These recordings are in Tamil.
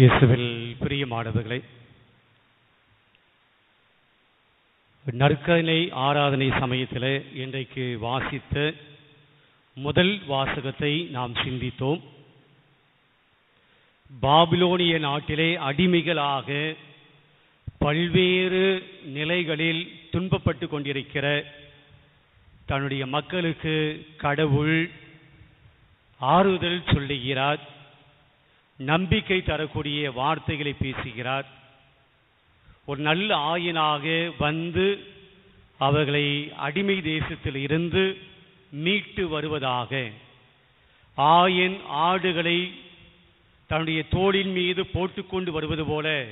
இயேசுவில் பிரியமானவர்களை நற்கனை ஆராதனை சமயத்தில் இன்றைக்கு வாசித்த முதல் வாசகத்தை நாம் சிந்தித்தோம். பாபிலோனிய நாட்டிலே அடிமைகளாக பல்வேறு நிலைகளில் துன்பப்பட்டு கொண்டிருக்கிற தன்னுடைய மக்களுக்கு கடவுள் ஆறுதல் சொல்லுகிறார். நம்பிக்கை தரக்கூடிய வார்த்தைகளை பேசுகிறார். ஒரு நல்ல ஆயனாக வந்து அவர்களை அடிமை தேசத்தில் இருந்து மீட்டு வருவதாக ஆயன் ஆடுகளை தன்னுடைய தோளின் மீது போட்டுக்கொண்டு வருவது போல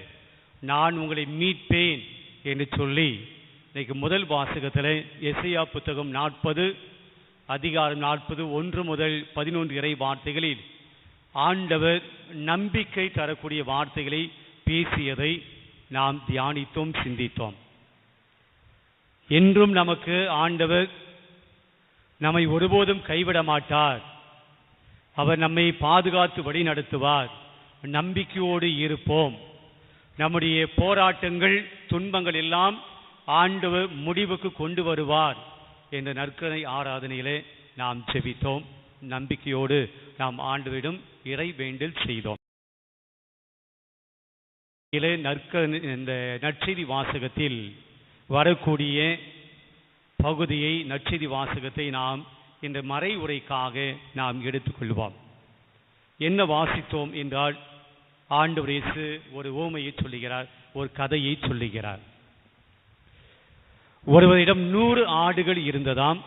நான் உங்களை மீட்பேன் என்று சொல்லி இன்னைக்கு முதல் வாசகத்தில் எஸ்ஐயா புத்தகம் நாற்பது அதிகாரம் நாற்பது ஒன்று முதல் பதினொன்று இறை வார்த்தைகளில் ஆண்டவர் நம்பிக்கை தரக்கூடிய வார்த்தைகளை பேசியதை நாம் தியானித்தோம் சிந்தித்தோம். என்றும் நமக்கு ஆண்டவர் நம்மை ஒருபோதும் கைவிட மாட்டார். அவர் நம்மை பாதுகாத்து வழி நடத்துவார். நம்பிக்கையோடு இருப்போம். நம்முடைய போராட்டங்கள் துன்பங்கள் எல்லாம் ஆண்டவர் முடிவுக்கு கொண்டு வருவார் என்ற நற்கனை ஆராதனையிலே நாம் செபித்தோம் நம்பிக்கையோடு நாம் ஆண்டுவிடும் இறை வேண்டில் செய்தோம். இதிலே நற்க இந்த நற்செய்தி வாசகத்தில் வரக்கூடிய பகுதியை நற்செய்தி வாசகத்தை நாம் இந்த மறை உரைக்காக நாம் எடுத்துக்கொள்வோம். என்ன வாசித்தோம் என்றால் ஆண்டு இயேசு ஒரு ஓமையை சொல்லுகிறார் ஒரு கதையை சொல்லுகிறார். ஒருவரிடம் நூறு ஆடுகள் இருந்ததாம்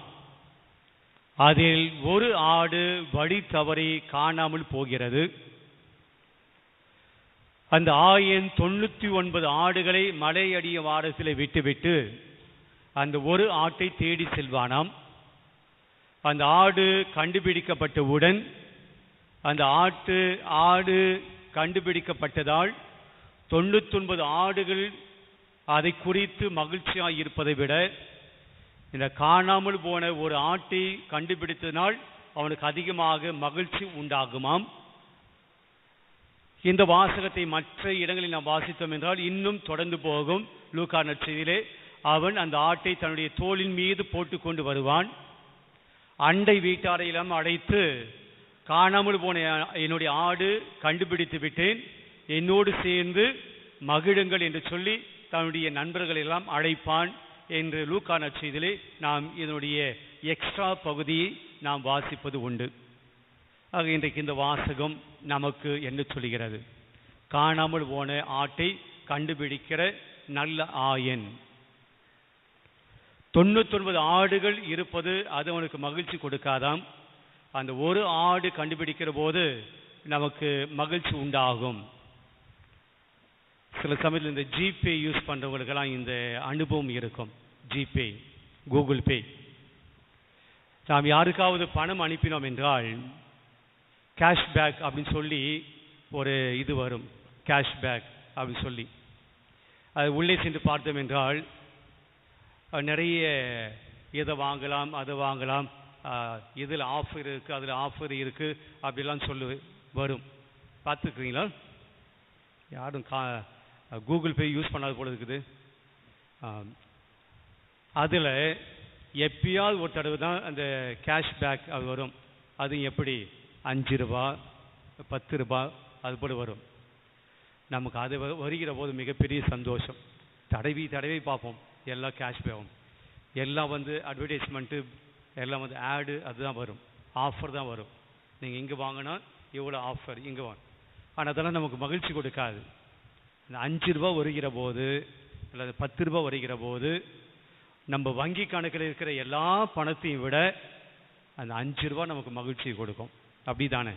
அதில் ஒரு ஆடு வழி தவறி காணாமல் போகிறது. அந்த ஆயன் தொண்ணூத்தி ஒன்பது ஆடுகளை மலையடிய வாரத்தில் விட்டுவிட்டு அந்த ஒரு ஆட்டை தேடி செல்வானாம். அந்த ஆடு கண்டுபிடிக்கப்பட்டவுடன் அந்த ஆட்டு ஆடு கண்டுபிடிக்கப்பட்டதால் தொண்ணூத்தொன்பது ஆடுகள் அதை குறித்து மகிழ்ச்சியாக இருப்பதை விட இந்த காணாமல் போன ஒரு ஆட்டை கண்டுபிடித்ததினால் அவனுக்கு அதிகமாக மகிழ்ச்சி உண்டாகுமாம். இந்த வாசகத்தை மற்ற இடங்களில் நாம் வாசித்தோம் என்றால் இன்னும் தொடர்ந்து போகும். லூகா நற்செய்தியிலே அவன் அந்த ஆட்டை தன்னுடைய தோளின் மீது போட்டுக்கொண்டு வருவான். அண்டை வீட்டாரையெல்லாம் அழைத்து காணாமல் போன என்னுடைய ஆடு கண்டுபிடித்து விட்டேன். என்னோடு சேர்ந்து மகிழுங்கள் என்று சொல்லி தன்னுடைய நண்பர்கள் எல்லாம் அழைப்பான். என்று லூக்கான நற்செய்தியிலே நாம் இதனுடைய எக்ஸ்ட்ரா பகுதியை நாம் வாசிப்பது உண்டு. ஆக இன்றைக்கு இந்த வாசகம் நமக்கு என்ன சொல்கிறது? காணாமல் போன ஆட்டை கண்டுபிடிக்கிற நல்ல ஆயன். தொண்ணூத்தொன்பது ஆடுகள் இருப்பது அது அவனுக்கு மகிழ்ச்சி கொடுக்காதாம். அந்த ஒரு ஆடு கண்டுபிடிக்கிற போது நமக்கு மகிழ்ச்சி உண்டாகும். சில சமயத்தில் இந்த ஜிபே யூஸ் பண்ணுறவங்களுக்கெல்லாம் இந்த அனுபவம் இருக்கும். ஜிபே கூகுள் பே நாம் யாருக்காவது பணம் அனுப்பினோம் என்றால் கேஷ்பேக் அப்படின்னு சொல்லி ஒரு இது வரும். கேஷ்பேக் அப்படின்னு சொல்லி. அது உள்ளே சென்று பார்த்தோம் என்றால் நிறைய இதை வாங்கலாம் அதை வாங்கலாம் இதில் ஆஃபர் இருக்குது அதில் ஆஃபர் இருக்குது அப்படிலாம் சொல்லு வரும். பார்த்துக்குறீங்களா யாரும் கா கூகுள் பே யூஸ் பண்ணாத போல இருக்குது. அதில் எப்பயாவது ஒரு தடவை தான் அந்த கேஷ்பேக் அது வரும். அது எப்படி? அஞ்சு ரூபா பத்து ரூபா அது போல வரும். நமக்கு அது வருகிற போது மிகப்பெரிய சந்தோஷம். தடவி தடவி பார்ப்போம். எல்லாம் கேஷ்பேக்கும் எல்லாம் வந்து அட்வர்டைஸ்மெண்ட்டு எல்லாம் வந்து ஆடு அதுதான் வரும். ஆஃபர் தான் வரும். நீங்கள் இங்கே வாங்கினா இவ்வளோ ஆஃபர் இங்கே வாங்க. ஆனால் அதெல்லாம் நமக்கு மகிழ்ச்சி கொடுக்காது. இந்த அஞ்சு ரூபா வருகிற போது அல்லது பத்து ரூபா வருகிற போது நம்ம வங்கி கணக்கில் இருக்கிற எல்லா பணத்தையும் விட அந்த அஞ்சு ரூபா நமக்கு மகிழ்ச்சி கொடுக்கும். அப்படி தானே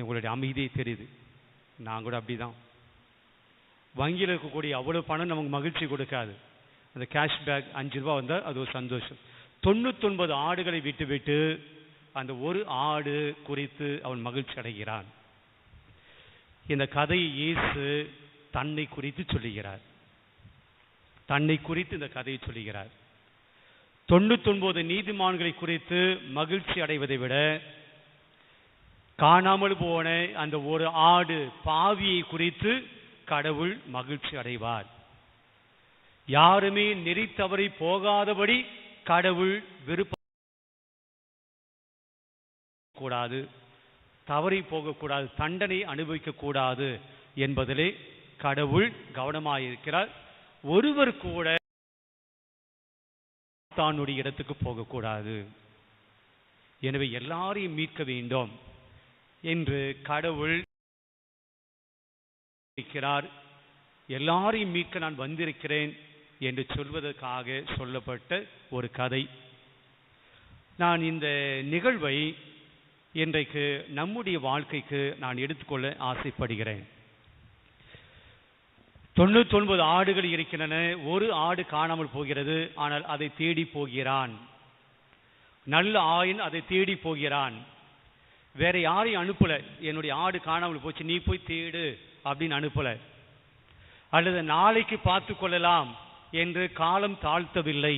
உங்களுடைய அமைதியை தெரியுது. நான் கூட அப்படி தான் வங்கியில் இருக்கக்கூடிய அவ்வளோ பணம் நமக்கு மகிழ்ச்சி கொடுக்காது. அந்த கேஷ்பேக் அஞ்சு ரூபா வந்தால் அது ஒரு சந்தோஷம். தொண்ணூத்தொன்பது ஆடுகளை விட்டு விட்டு அந்த ஒரு ஆடு குறித்து அவன் மகிழ்ச்சி அடைகிறான். இந்த கதையை இயேசு தன்னை குறித்து சொல்லுகிறார். தன்னை குறித்து இந்த கதையை சொல்கிறார் தொண்ணூத்தொன்பது நீதிமான்களை குறித்து மகிழ்ச்சி அடைவதை விட காணாமல் போன அந்த ஒரு ஆடு பாவியை குறித்து கடவுள் மகிழ்ச்சி அடைவார். யாருமே நெறி தவறி போகாதபடி கடவுள் விருப்பம் கூடாது தவறி போகக்கூடாது தண்டனை அனுபவிக்க கூடாது என்பதிலே கடவுள் கவனமாயிருக்கிறார். ஒருவர் கூட தானுடைய இடத்துக்கு போகக்கூடாது. எனவே எல்லாரையும் மீட்க வேண்டும் என்று கடவுள் இருக்கிறார். எல்லாரையும் மீட்க நான் வந்திருக்கிறேன் என்று சொல்வதற்காக சொல்லப்பட்ட ஒரு கதை. நான் இந்த நிகழ்வை இன்றைக்கு நம்முடைய வாழ்க்கைக்கு நான் எடுத்துக்கொள்ள ஆசைப்படுகிறேன். தொண்ணூத்தொன்பது ஆடுகள் இருக்கின்றன. ஒரு ஆடு காணாமல் போகிறது ஆனால் அதை தேடி போகிறான். நல்ல ஆயின் அதை தேடி போகிறான். வேற யாரையும் அனுப்பல. என்னுடைய ஆடு காணாமல் போச்சு நீ போய் தேடு அப்படின்னு அனுப்பல. அல்லது நாளைக்கு பார்த்து கொள்ளலாம் என்று காலம் தாழ்த்தவில்லை.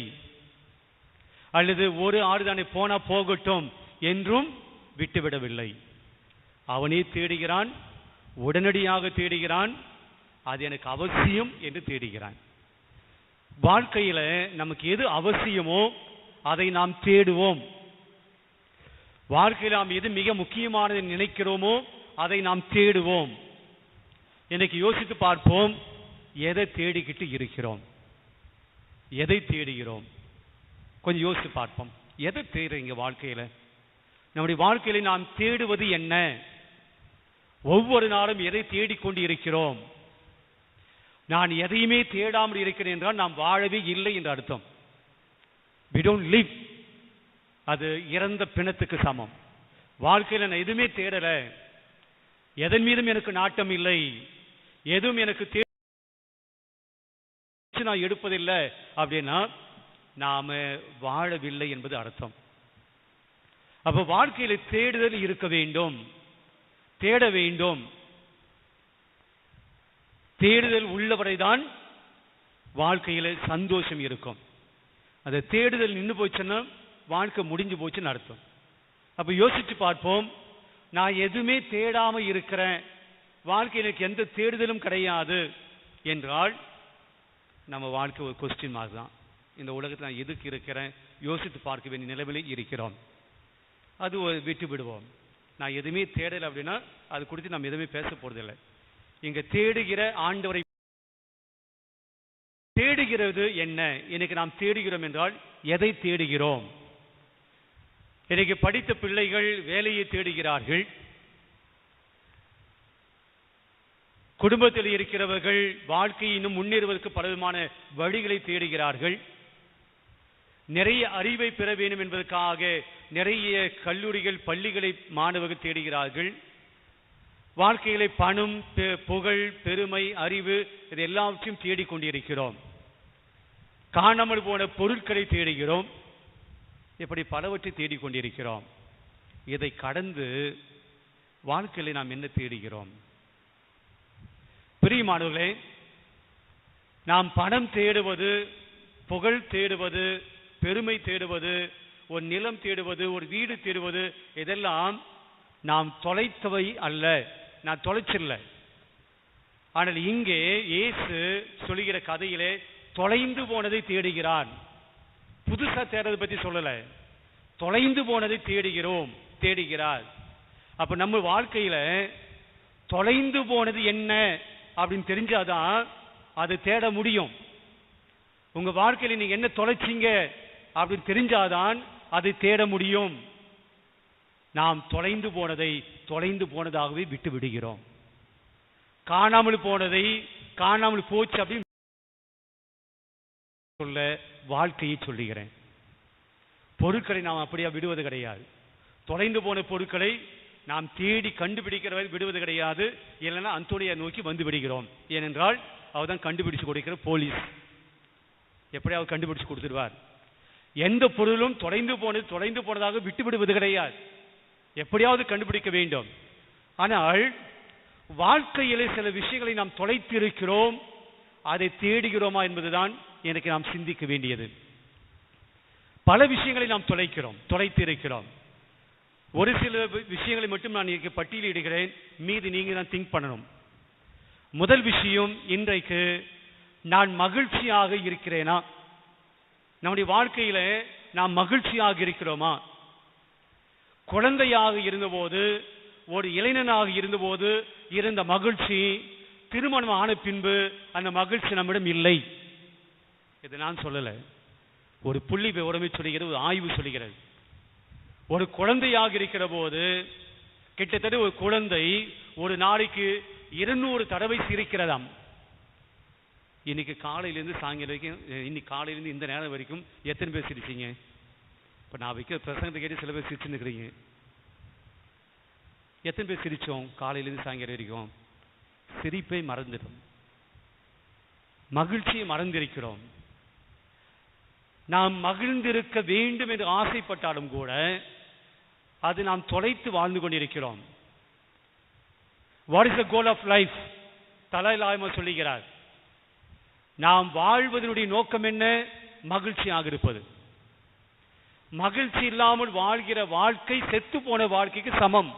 அல்லது ஒரு ஆடு தானே போனா போகட்டும் என்றும் விட்டுவிடவில்லை. அவனே தேடுகிறான் உடனடியாக தேடுகிறான் அது எனக்கு அவசியம் என்று தேடுகிறான். வாழ்க்கையில் நமக்கு எது அவசியமோ அதை நாம் தேடுவோம். வாழ்க்கையில் நாம் எது மிக முக்கியமானது நினைக்கிறோமோ அதை நாம் தேடுவோம். இன்னைக்கு யோசித்து பார்ப்போம் எதை தேடிக்கிட்டு இருக்கிறோம்? எதை தேடுகிறோம்? கொஞ்சம் யோசித்து பார்ப்போம். எதை தேடுறீங்க வாழ்க்கையில்? நம்முடைய வாழ்க்கையில் நாம் தேடுவது என்ன? ஒவ்வொரு நாளும் எதை தேடிக்கொண்டு இருக்கிறோம் நான் எதையுமே தேடாமல் இருக்கிறேன் என்றால் நாம் வாழவே இல்லை என்று அர்த்தம். வி டோன்ட் லிவ் அது இறந்த பிணத்துக்கு சமம். வாழ்க்கையில நான் எதுவுமே தேடல. எதன் மீதும் எனக்கு நாட்டம் இல்லை. எதுவும் எனக்கு தே நான் எடுப்பதில்லை அப்படின்னா நாம வாழவில்லை என்பது அர்த்தம். அப்போ வாழ்க்கையில் தேடுதல் இருக்க வேண்டும். தேட வேண்டும். தேடுதல் உள்ளவரைதான் வாழ்க்கையில் சந்தோஷம் இருக்கும். அந்த தேடுதல் நின்று போச்சுன்னா வாழ்க்கை முடிஞ்சு போச்சுன்னு அர்த்தம். அப்போ யோசிச்சு பார்ப்போம் நான் எதுவுமே தேடாமல் இருக்கிறேன் வாழ்க்கையில் எனக்கு எந்த தேடுதலும் கிடையாது என்றால் நம்ம வாழ்க்கை ஒரு கொஸ்டின் மார்க் தான். இந்த உலகத்தில் நான் எதுக்கு இருக்கிறேன்? யோசித்து பார்க்க வேண்டிய நிலைமையில் இருக்கிறோம். அது ஒரு விட்டு விடுவோம் நான் எதுவுமே தேடலை அப்படின்னா அது குறித்து நம்ம எதுவுமே பேச போகிறதில்லை இங்க தேடுகிற ஆண்டவரை தேடுகிறது என்ன? இன்னைக்கு நாம் தேடுகிறோம் என்றால் எதை தேடுகிறோம்? இன்னைக்கு படித்த பிள்ளைகள் வேலையை தேடுகிறார்கள். குடும்பத்தில் இருக்கிறவர்கள் வாழ்க்கையினும் முன்னேறுவதற்கு பலவிதமான வழிகளை தேடுகிறார்கள். நிறைய அறிவை பெற வேண்டும் என்பதற்காக நிறைய கல்லூரிகள் பள்ளிகளை மாணவர்கள் தேடுகிறார்கள். வாழ்க்கையிலே பணம் பெ- புகழ் பெருமை அறிவு இது எல்லாவற்றையும் தேடிக்கொண்டிருக்கிறோம் காணாமல் போன பொருட்களை தேடுகிறோம். இப்படி பலவற்றை தேடிக்கொண்டிருக்கிறோம் இதை கடந்து வாழ்க்கையில நாம் என்ன தேடுகிறோம்? பிரியமானவர்களே நாம் பணம் தேடுவது புகழ் தேடுவது பெருமை தேடுவது ஒரு நிலம் தேடுவது ஒரு வீடு தேடுவது இதெல்லாம் நாம் தொலைத்தவை அல்ல. நான் தொலைச்சிடல. ஆனால் இங்கே இயேசு சொல்லுகிற கதையிலே தொலைந்து போனதை தேடுகிறான். புதுசாக தேடுறதை பற்றி சொல்லலை. தொலைந்து போனதை தேடுகிறோம் தேடுகிறார். அப்போ நம்ம வாழ்க்கையில் தொலைந்து போனது என்ன அப்படின்னு தெரிஞ்சாதான் அது தேட முடியும். உங்கள் வாழ்க்கையில் நீங்கள் என்ன தொலைச்சீங்க அப்படின்னு தெரிஞ்சாதான் அதை தேட முடியும். நாம் தொலைந்து போனதை தொலைந்து போனதாகவே விட்டு விடுகிறோம். காணாமல் போனதை காணாமல் போச்சு அப்படின்னு சொல்ல வாழ்க்கையை சொல்லுகிறேன். பொருட்களை நாம் அப்படியா விடுவது கிடையாது. தொலைந்து போன பொருட்களை நாம் தேடி கண்டுபிடிக்கிற வரை விடுவது கிடையாது. இல்லைன்னா அந்தோனியா நோக்கி வந்து விடுகிறோம். ஏனென்றால் அவர் தான் கண்டுபிடிச்சு கொடுக்கிற போலீஸ். எப்படியாவது கண்டுபிடிச்சு கொடுத்துருவார் எந்த பொருளும் தொலைந்து போனது தொலைந்து போனதாக விட்டு விடுவது கிடையாது. எப்படியாவது கண்டுபிடிக்க வேண்டும். ஆனால் வாழ்க்கையிலே சில விஷயங்களை நாம் தொலைத்திருக்கிறோம். அதை தேடுகிறோமா என்பதுதான் எனக்கு நாம் சிந்திக்க வேண்டியது. பல விஷயங்களை நாம் தொலைக்கிறோம் தொலைத்திருக்கிறோம். ஒரு சில விஷயங்களை மட்டும் நான் இன்றைக்கு பட்டியலிடுகிறேன் மீது நீங்கள் தான் திங்க் பண்ணணும். முதல் விஷயம் இன்றைக்கு நான் மகிழ்ச்சியாக இருக்கிறேனா? நம்முடைய வாழ்க்கையில நாம் மகிழ்ச்சியாக இருக்கிறோமா? குழந்தையாக இருந்தபோது ஒரு இளைஞனாக இருந்தபோது இருந்த மகிழ்ச்சி திருமணம் ஆன பின்பு அந்த மகிழ்ச்சி நம்மிடம் இல்லை. இது நான் சொல்லல. ஒரு புள்ளி விவரமே சொல்லுகிறது ஒரு ஆய்வு சொல்லுகிறது ஒரு குழந்தையாக இருக்கிற போது கிட்டத்தட்ட ஒரு குழந்தை ஒரு நாளைக்கு இருநூறு தடவை சிரிக்கிறதாம். இன்னைக்கு காலையிலேருந்து சாயங்காலம் வரைக்கும் இன்னைக்கு காலையிலேருந்து இந்த நேரம் வரைக்கும் எத்தனை பேர் சிரிச்சீங்க? இப்போ நான் வைக்கிற பிரசங்கத்தை கேட்டு சில பேர் சிரிச்சுன்னு இருக்கிறீங்க. எத்தனை பேர் சிரிச்சோம்? காலையிலேருந்து சாயங்காலம் வரைக்கும். சிரிப்பை மறந்துடும். மகிழ்ச்சியை மறந்திருக்கிறோம். நாம் மகிழ்ந்திருக்க வேண்டும் என்று ஆசைப்பட்டாலும் கூட அது நாம் தொலைத்து வாழ்ந்து கொண்டிருக்கிறோம். What is the goal of life தலாயிலாயமா சொல்லுகிறார். நாம் வாழ்வதனுடைய நோக்கம் என்ன? மகிழ்ச்சியாக இருப்பது. மகிழ்ச்சி இல்லாமல் வாழ்கிற வாழ்க்கை செத்து போன வாழ்க்கைக்கு சமம்.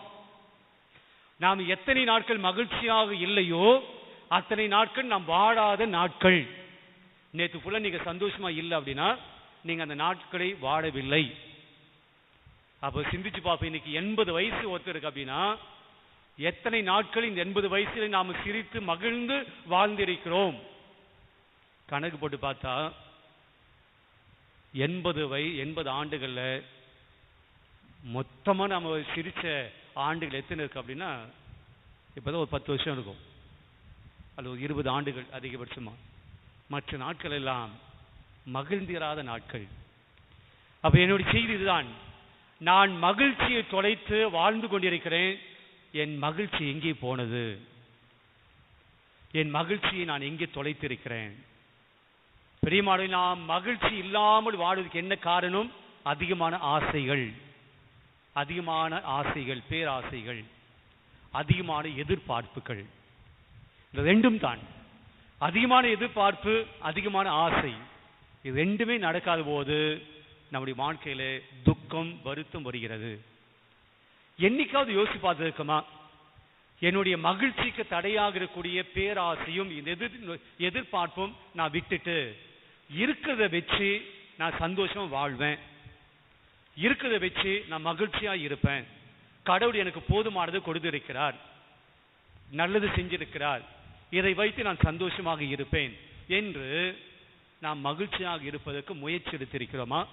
நாம் எத்தனை நாட்கள் மகிழ்ச்சியாக இல்லையோ அத்தனை நாட்கள் நாம் வாழாத நாட்கள். நேற்று ஃபுல்லா நீங்க சந்தோஷமா இல்லை அப்படின்னா நீங்க அந்த நாட்களை வாழவில்லை. அப்ப சிந்திச்சு பார்ப்போம் இன்னைக்கு எண்பது வயசு ஒருத்தருக்கு அப்படின்னா எத்தனை நாட்கள் இந்த எண்பது வயசுல நாம சிரித்து மகிழ்ந்து வாழ்ந்திருக்கிறோம்? கணக்கு போட்டு பார்த்தா எண்பது வை எண்பது ஆண்டுகளில் மொத்தமாக நம்ம சிரித்த ஆண்டுகள் எத்தனை இருக்கு அப்படின்னா இப்பதான் ஒரு பத்து வருஷம் இருக்கும். அல்லது ஒரு இருபது ஆண்டுகள் அதிகபட்சமா. மற்ற நாட்கள் எல்லாம் மகிழ்ந்திராத நாட்கள். அப்போ என்னுடைய செய்தி இதுதான். நான் மகிழ்ச்சியை தொலைத்து வாழ்ந்து கொண்டிருக்கிறேன். என் மகிழ்ச்சி எங்கே போனது? என் மகிழ்ச்சியை நான் எங்கே தொலைத்திருக்கிறேன்? பெரியமாடு நாம் மகிழ்ச்சி இல்லாமல் வாழ்வதற்கு என்ன காரணம்? அதிகமான ஆசைகள். அதிகமான ஆசைகள் பேராசைகள். அதிகமான எதிர்பார்ப்புகள். இந்த ரெண்டும் தான். அதிகமான எதிர்பார்ப்பு அதிகமான ஆசை. இது ரெண்டுமே நடக்காத போது நம்முடைய வாழ்க்கையில துக்கம் வருத்தம் வருகிறது. என்னைக்காவது யோசிச்சு பார்த்துருக்கோமா என்னுடைய மகிழ்ச்சிக்கு தடையாக இருக்கக்கூடிய பேராசையும் இந்த எதிர் எதிர்பார்ப்பும் நான் விட்டுட்டு இருக்கிறத வச்சு நான் சந்தோஷம் வாழ்வேன். இருக்கிறத வச்சு நான் மகிழ்ச்சியா இருப்பேன். கடவுள் எனக்கு போதுமானது கொடுத்திருக்கிறார். நல்லது செஞ்சிருக்கிறார். இதை வைத்து நான் சந்தோஷமாக இருப்பேன் என்று நாம் மகிழ்ச்சியாக இருப்பதற்கு முயற்சி எடுத்திருக்கிறோமா?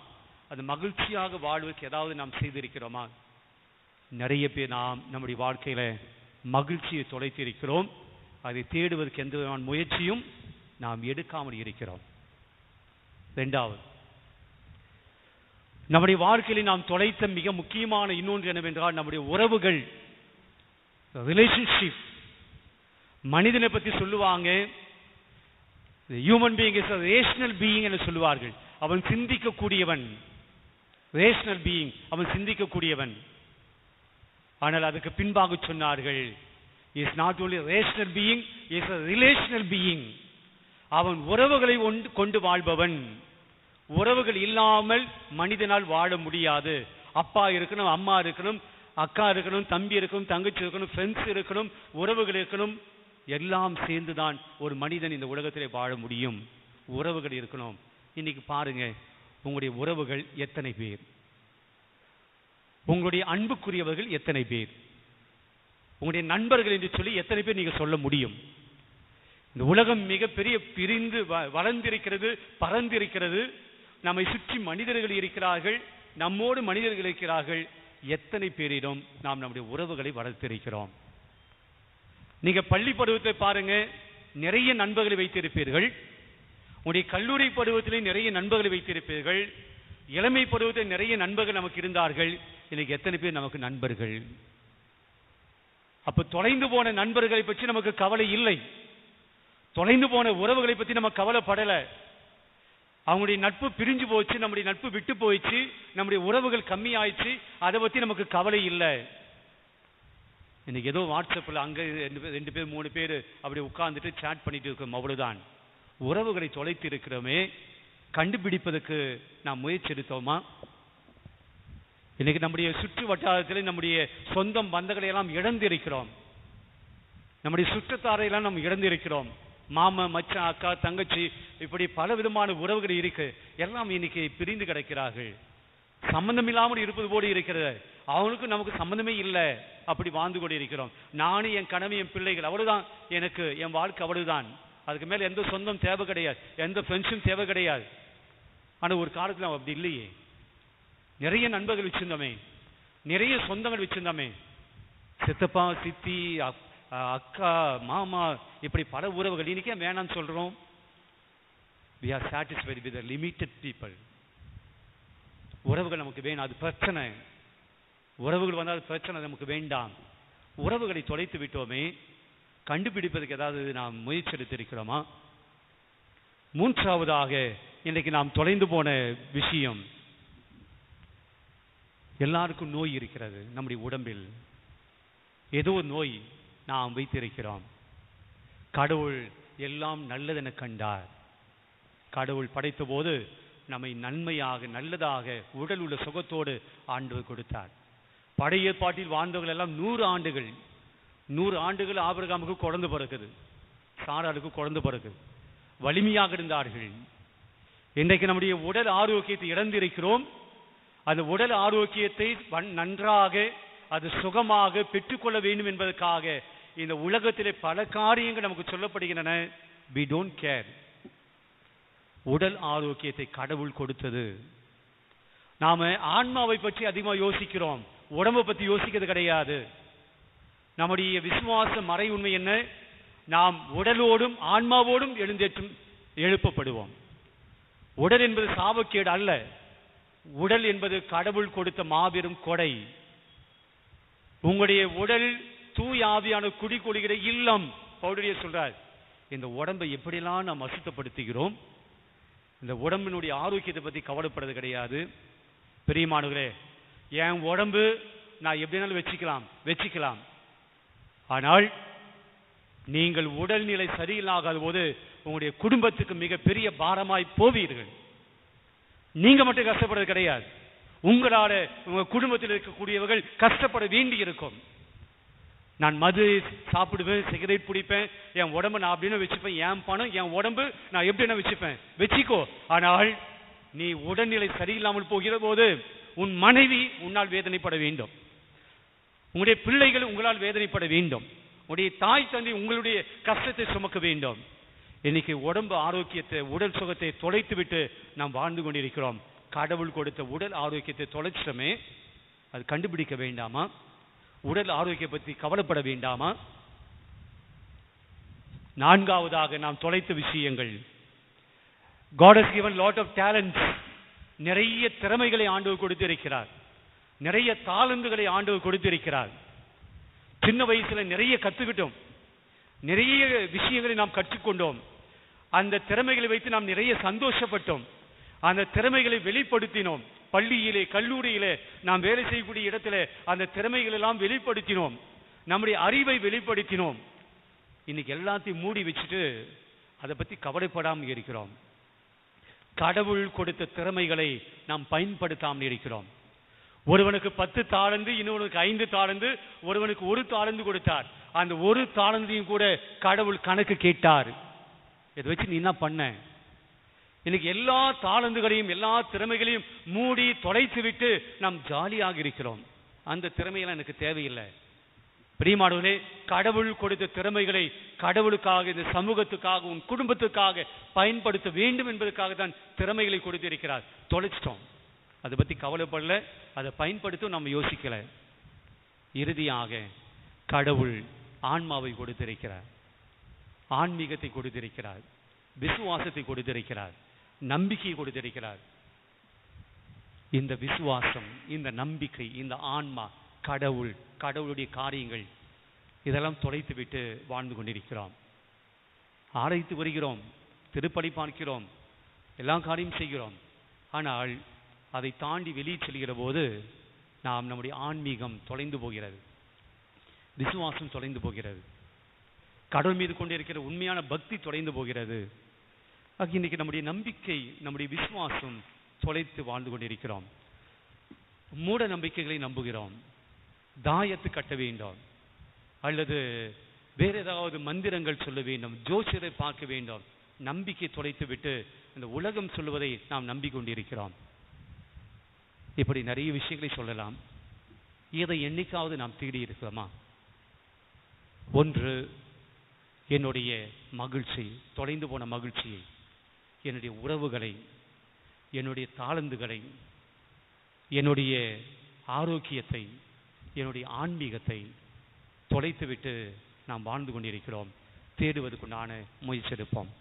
அது மகிழ்ச்சியாக வாழ்வதற்கு ஏதாவது நாம் செய்திருக்கிறோமா? நிறைய பேர் நாம் நம்முடைய வாழ்க்கையில மகிழ்ச்சியை தொலைத்திருக்கிறோம். அதை தேடுவதற்கு எந்த விதமான முயற்சியும் நாம் எடுக்காமல் இருக்கிறோம். ரெண்டாவது. நம்முடைய வாழ்க்கையில் நாம் தொலைத்த மிக முக்கியமான இன்னொன்று என்னவென்றால் நம்முடைய உறவுகள் ரிலேஷன்ஷிப் மனிதனை பற்றி சொல்லுவாங்க. Human being is rational being என்று சொல்லுவார்கள். அவன் சிந்திக்கக்கூடியவன். ரேஷனல் பீயிங் அவன் சிந்திக்கக்கூடியவன். ஆனால் அதுக்கு பின்பாக சொன்னார்கள் is not only rational being is relational being அவன் உறவுகளை ஒன்று கொண்டு வாழ்பவன். உறவுகள் இல்லாமல் மனிதனால் வாழ முடியாது. அப்பா இருக்கணும் அம்மா இருக்கணும் அக்கா இருக்கணும் தம்பி இருக்கணும் தங்கச்சி இருக்கணும் ஃப்ரெண்ட்ஸ் இருக்கணும் உறவுகள் இருக்கணும். எல்லாம் சேர்ந்துதான் ஒரு மனிதன் இந்த உலகத்திலே வாழ முடியும். உறவுகள் இருக்கணும். இன்னைக்கு பாருங்க உங்களுடைய உறவுகள் எத்தனை பேர்? உங்களுடைய அன்புக்குரியவர்கள் எத்தனை பேர்? உங்களுடைய நண்பர்கள் என்று சொல்லி எத்தனை பேர் நீங்க சொல்ல முடியும்? இந்த உலகம் மிகப்பெரிய பிரிந்து வ- வளர்ந்திருக்கிறது பறந்திருக்கிறது நம்மை சுற்றி மனிதர்கள் இருக்கிறார்கள். நம்மோடு மனிதர்கள் இருக்கிறார்கள். எத்தனை பேரிடம் நாம் நம்முடைய உறவுகளை வளர்த்திருக்கிறோம். நீங்க பள்ளி பருவத்தை பாருங்க. நிறைய நண்பர்களை வைத்திருப்பீர்கள். உங்களுடைய கல்லூரி பருவத்திலே நிறைய நண்பர்களை வைத்திருப்பீர்கள். இளமை பருவத்தில் நிறைய நண்பர்கள் நமக்கு இருந்தார்கள். இன்னைக்கு எத்தனை பேர் நமக்கு நண்பர்கள்? அப்ப தொலைந்து போன நண்பர்களை பற்றி நமக்கு கவலை இல்லை. தொலைந்து போன உறவுகளை பத்தி நம்ம கவலைப்படல. அவங்களுடைய நட்பு பிரிஞ்சு போச்சு நம்முடைய நட்பு விட்டு போயிடுச்சு நம்முடைய உறவுகள் கம்மி ஆயிடுச்சு அதை பத்தி நமக்கு கவலை இல்லை. இன்னைக்கு ஏதோ வாட்ஸ்அப்பில் அங்கே ரெண்டு பேர் ரெண்டு பேர் மூணு பேர் அப்படி உட்கார்ந்துட்டு சேட் பண்ணிட்டு இருக்கோம் அவ்வளவுதான். உறவுகளை தொலைத்து இருக்கிறோமே கண்டுபிடிப்பதற்கு நாம் முயற்சி எடுத்தோமா? இன்னைக்கு நம்முடைய சுற்று வட்டாரத்தில் நம்முடைய சொந்தம் பந்தங்களை எல்லாம் இழந்திருக்கிறோம். நம்முடைய சுற்றத்தாரை எல்லாம் நாம் இழந்திருக்கிறோம். மாமன் மச்சான் அக்கா தங்கச்சி இப்படி பல விதமான உறவுகள் இருக்கு. எல்லாம் இன்னைக்கு பிரிந்து கிடக்கிறார்கள். சம்பந்தம் இல்லாமல் இருப்பது போல இருக்கிறது. அவனுக்கும் நமக்கு சம்பந்தமே இல்லை. அப்படி வாழ்ந்து கொண்டு இருக்கிறோம் நானும் என் கனவு என் பிள்ளைகள் அவ்வளவுதான் எனக்கு என் வாழ்க்கை அவ்வளவுதான் அதுக்கு மேல எந்த சொந்தம் தேவை கிடையாது. எந்த ஃப்ரெண்ட்ஸும் தேவை கிடையாது. ஆனா ஒரு காலத்துல அவன் அப்படி இல்லையே. நிறைய நண்பர்கள் வச்சிருந்தோமே. நிறைய சொந்தங்கள் வச்சிருந்தோமே. சித்தப்பா சித்தி அக்கா மாமா இப்படி பல உறவுகள் இன்னைக்கே வேணாம்னு சொல்றோம்? We are satisfied with the limited உறவுகள் நமக்கு வேணும் அது பிரச்சனை. உறவுகள் வந்தால் அது பிரச்சனை நமக்கு வேண்டாம். உறவுகளை தொலைத்து விட்டோமே கண்டுபிடிப்பதற்கு ஏதாவது நாம் முயற்சி எடுத்திருக்கிறோமா? மூன்றாவதாக இன்னைக்கு நாம் தொலைந்து போன விஷயம். எல்லாருக்கும் நோய் இருக்கிறது நம்முடைய உடம்பில். ஏதோ நோய் நாம் வைத்திருக்கிறோம். கடவுள் எல்லாம் நல்லதென கண்டார். கடவுள் படைத்த போது நம்மை நன்மையாக நல்லதாக உடல் உள்ள சுகத்தோடு ஆண்டவர் கொடுத்தார். படையேற்பாட்டில் வாழ்ந்தவர்கள் எல்லாம் நூறு ஆண்டுகள் நூறு ஆண்டுகள் ஆபிரகாமுக்கு குழந்து பிறக்குது. சாராளுக்கு குழந்தை பிறக்குது. வலிமையாக இருந்தார்கள். இன்றைக்கு நம்முடைய உடல் ஆரோக்கியத்தை இழந்திருக்கிறோம். அந்த உடல் ஆரோக்கியத்தை நன்றாக அது சுகமாக பெற்றுக்கொள்ள வேண்டும் என்பதற்காக இந்த உலகத்திலே பல காரியங்கள் நமக்கு சொல்லப்படுகின்றன. வி டோன்ட் கேர் உடல் ஆரோக்கியத்தை கடவுள் கொடுத்தது. நாம ஆன்மாவை பற்றி அதிகமாக யோசிக்கிறோம். உடம்பை பற்றி யோசிக்கிறது கிடையாது. நம்முடைய விசுவாச மறை உண்மை என்ன? நாம் உடலோடும் ஆன்மாவோடும் எழுந்தேற்றும் எழுப்பப்படுவோம். உடல் என்பது சாபக்கேடு அல்ல. உடல் என்பது கடவுள் கொடுத்த மாபெரும் கொடை. உங்களுடைய உடல் தூய் ஆவியான குடி கொள்கிற இல்லம். பவுடரிய சொல்றார் இந்த உடம்பை எப்படிலாம் நாம் அசுத்தப்படுத்துகிறோம்? இந்த உடம்பினுடைய ஆரோக்கியத்தை பத்தி கவலைப்படுறது கிடையாது. பெரியமானவர்களே என் உடம்பு நான் எப்படினாலும் வச்சுக்கலாம் வச்சுக்கலாம். ஆனால் நீங்கள் உடல்நிலை சரியில்லாகாத போது உங்களுடைய குடும்பத்துக்கு மிகப்பெரிய பாரமாய் போவீர்கள். நீங்க மட்டும் கஷ்டப்படுறது கிடையாது. உங்களால உங்க குடும்பத்தில் இருக்கக்கூடியவர்கள் கஷ்டப்பட வேண்டி இருக்கும் நான் மது சாப்பிடுவேன் சிகரெட் பிடிப்பேன் என் உடம்பு நான் அப்படின்னு வச்சுப்பேன் என் பணம் என் உடம்பு நான் எப்படி என்ன வச்சுப்பேன். வச்சுக்கோ. ஆனால் நீ உடல்நிலை சரியில்லாமல் போகிற போது உன் மனைவி உன்னால் வேதனைப்பட வேண்டும். உங்களுடைய பிள்ளைகள் உங்களால் வேதனைப்பட வேண்டும். உங்களுடைய தாய் தந்தை உங்களுடைய கஷ்டத்தை சுமக்க வேண்டும். இன்னைக்கு உடம்பு ஆரோக்கியத்தை உடல் சுகத்தை தொலைத்து விட்டு நாம் வாழ்ந்து கொண்டிருக்கிறோம். கடவுள் கொடுத்த உடல் ஆரோக்கியத்தை தொலைச்சிட்டமே அது கண்டுபிடிக்க வேண்டாமா? உடல் ஆரோக்கியம் பற்றி கவலைப்பட வேண்டாமா? நான்காவதாக நாம் தொலைத்த விஷயங்கள். God given lot of of நிறைய திறமைகளை ஆண்டவர் கொடுத்திருக்கிறார். நிறைய தாளந்துகளை ஆண்டவர் கொடுத்திருக்கிறார். சின்ன வயசுல நிறைய கத்துக்கிட்டோம். நிறைய விஷயங்களை நாம் கற்றுக்கொண்டோம். அந்த திறமைகளை வைத்து நாம் நிறைய சந்தோஷப்பட்டோம். அந்த திறமைகளை வெளிப்படுத்தினோம். பள்ளியிலே கல்லூரியிலே நாம் வேலை செய்யக்கூடிய இடத்துல அந்த திறமைகள் எல்லாம் வெளிப்படுத்தினோம். நம்முடைய அறிவை வெளிப்படுத்தினோம். இன்னைக்கு எல்லாத்தையும் மூடி வச்சுட்டு அதை பத்தி கவலைப்படாமல் இருக்கிறோம். கடவுள் கொடுத்த திறமைகளை நாம் பயன்படுத்தாமல் இருக்கிறோம். ஒருவனுக்கு பத்து தாளந்து இன்னொருவனுக்கு ஐந்து தாளந்து ஒருவனுக்கு ஒரு தாளந்து கொடுத்தார். அந்த ஒரு தாளந்தையும் கூட கடவுள் கணக்கு கேட்டார். இதை வச்சு நீ என்ன பண்ண? இன்னைக்கு எல்லா தாளந்துகளையும் எல்லா திறமைகளையும் மூடி தொலைத்து விட்டு நாம் ஜாலியாக இருக்கிறோம். அந்த திறமையெல்லாம் எனக்கு தேவையில்லை. பிரியமானவர்களே கடவுள் கொடுத்த திறமைகளை கடவுளுக்காக இந்த சமூகத்துக்காக உன் குடும்பத்துக்காக பயன்படுத்த வேண்டும் என்பதற்காக தான் திறமைகளை கொடுத்திருக்கிறார். தொலைச்சிட்டோம். அதை பத்தி கவலைப்படல. அதை பயன்படுத்தும் நம்ம யோசிக்கல. இறுதியாக கடவுள் ஆன்மாவை கொடுத்திருக்கிறார். ஆன்மீகத்தை கொடுத்திருக்கிறார். விசுவாசத்தை கொடுத்திருக்கிறார். நம்பிக்கை கொடுத்திருக்கிறார். இந்த விசுவாசம் இந்த நம்பிக்கை இந்த ஆன்மா கடவுள் கடவுளுடைய காரியங்கள் இதெல்லாம் தொலைத்து விட்டு வாழ்ந்து கொண்டிருக்கிறோம். ஆராய்த்து வருகிறோம் திருப்பலி பார்க்கிறோம் எல்லா காரியம் செய்கிறோம். ஆனால் அதை தாண்டி வெளியே செல்கிற போது நாம் நம்முடைய ஆன்மீகம் தொலைந்து போகிறது. விசுவாசம் தொலைந்து போகிறது. கடவுள் மீது கொண்டிருக்கிற உண்மையான பக்தி தொலைந்து போகிறது. இன்னைக்கு நம்முடைய நம்பிக்கை நம்முடைய விசுவாசம் தொலைத்து வாழ்ந்து கொண்டிருக்கிறோம். மூட நம்பிக்கைகளை நம்புகிறோம். தாயத்து கட்ட வேண்டும். அல்லது வேற ஏதாவது மந்திரங்கள் சொல்ல வேண்டும். ஜோசியரை பார்க்க வேண்டும். நம்பிக்கை தொலைத்து விட்டு இந்த உலகம் சொல்லுவதை நாம் நம்பிக்கொண்டிருக்கிறோம். இப்படி நிறைய விஷயங்களை சொல்லலாம். இதை என்னைக்காவது நாம் தேடி இருக்கிறோமா? ஒன்று என்னுடைய மகிழ்ச்சி தொலைந்து போன மகிழ்ச்சியை என்னுடைய உறவுகளை என்னுடைய தாளந்துகளை என்னுடைய ஆரோக்கியத்தை என்னுடைய ஆன்மீகத்தை தொலைத்துவிட்டு நாம் வாழ்ந்து கொண்டிருக்கிறோம். தேடுவதற்குண்டான முயற்சி எடுப்போம்.